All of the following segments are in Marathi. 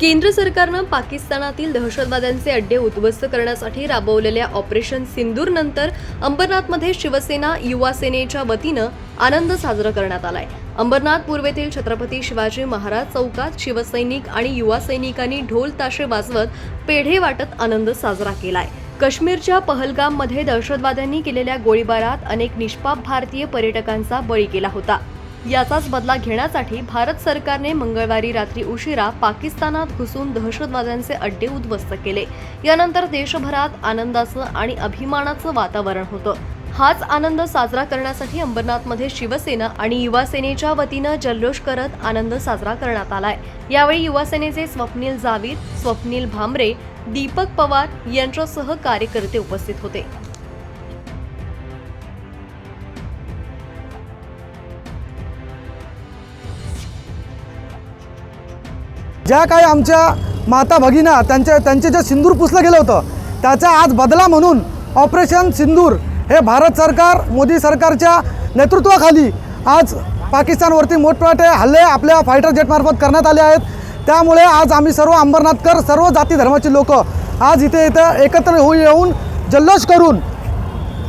केंद्र सरकारनं पाकिस्तानातील दहशतवाद्यांचे अड्डे उद्ध्वस्त करण्यासाठी राबवलेल्या ऑपरेशन सिंदूर नंतर अंबरनाथमध्ये शिवसेना युवा सेनेच्या वतीनं आनंद साजरा करण्यात आलाय. अंबरनाथ पूर्वेतील छत्रपती शिवाजी महाराज चौकात शिवसैनिक आणि युवा सैनिकांनी ढोल ताशे वाजवत पेढे वाटत आनंद साजरा केलाय. काश्मीरच्या पहलगाममध्ये दहशतवाद्यांनी केलेल्या गोळीबारात अनेक निष्पाप भारतीय पर्यटकांचा बळी गेला होता. याचाच बदला घेण्यासाठी भारत सरकारने मंगळवारी रात्री उशिरा पाकिस्तानात घुसून दहशतवाद्यांचे अड्डे उद्ध्वस्त केले. यानंतर देशभरात आनंदाचं आणि अभिमानाचं वातावरण होतं. हाच आनंद साजरा करण्यासाठी अंबरनाथमध्ये शिवसेना आणि युवासेनेच्या वतीनं जल्लोष करत आनंद साजरा करण्यात आलाय. यावेळी युवासेनेचे स्वप्नील जावीद स्वप्नील भामरे दीपक पवार यांच्यासह कार्यकर्ते उपस्थित होते. ज्या काही आमच्या माता भगिना त्यांच्या त्यांचे जे सिंदूर पुसलं गेलं होतं त्याचा आज बदला म्हणून ऑपरेशन सिंदूर हे भारत सरकार मोदी सरकारच्या नेतृत्वाखाली आज पाकिस्तानवरती मोठमोठे हल्ले आपल्या फायटर जेटमार्फत करण्यात आले आहेत. त्यामुळे आज आम्ही सर्व अंबरनाथकर सर्व जाती धर्माची लोक आज इथे इथं एकत्र होऊ येऊन जल्लोष करून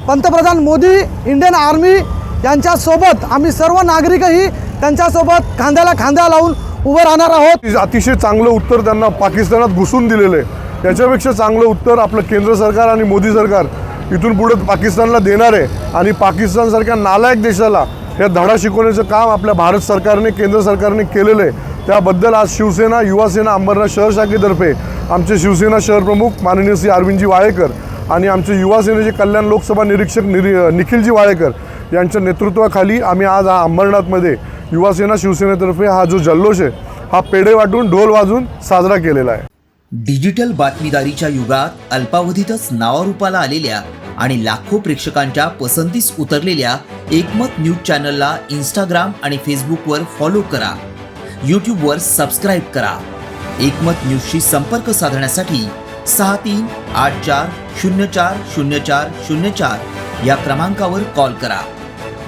पंतप्रधान मोदी इंडियन आर्मी यांच्यासोबत आम्ही सर्व नागरिकही त्यांच्यासोबत खांद्याला खांदा लावून उभं राहणार आहोत. अतिशय चांगलं उत्तर त्यांना पाकिस्तानात घुसून दिलेलं आहे. याच्यापेक्षा चांगलं उत्तर आपलं केंद्र सरकार आणि मोदी सरकार इथून पुढे पाकिस्तानला देणार आहे. आणि पाकिस्तानसारख्या नालायक देशाला या धडा शिकवण्याचं काम आपल्या भारत सरकारने केंद्र सरकारने केलेलं आहे. त्याबद्दल आज शिवसेना युवासेना अंबरनाथ शहर शाखेतर्फे आमचे शिवसेना शहर प्रमुख माननीय श्री अरविंदजी वाळेकर आणि आमचे युवासेनेचे कल्याण लोकसभा निरीक्षक निरी निखिलजी वाळेकर यांच्या नेतृत्वाखाली आम्ही आज हा अंबरनाथमध्ये युवासेना शिवसेनेतर्फे हा जो जल्लोष आहे हा पेढे वाटून ढोल वाजून साजरा केलेला आहे. डिजिटल बातमीदारीच्या युगात अल्पावधीतच नावारूपाला आलेल्या आणि लाखो प्रेक्षकांच्या पसंतीस उतरलेल्या एकमत न्यूज चॅनलला इंस्टाग्राम आणि फेसबुकवर फॉलो करा. यूट्यूबवर सबस्क्राईब करा. एकमत न्यूजशी संपर्क साधण्यासाठी सहा तीन आठ चार शून्य चार शून्य चार शून्य चार या क्रमांकावर कॉल करा.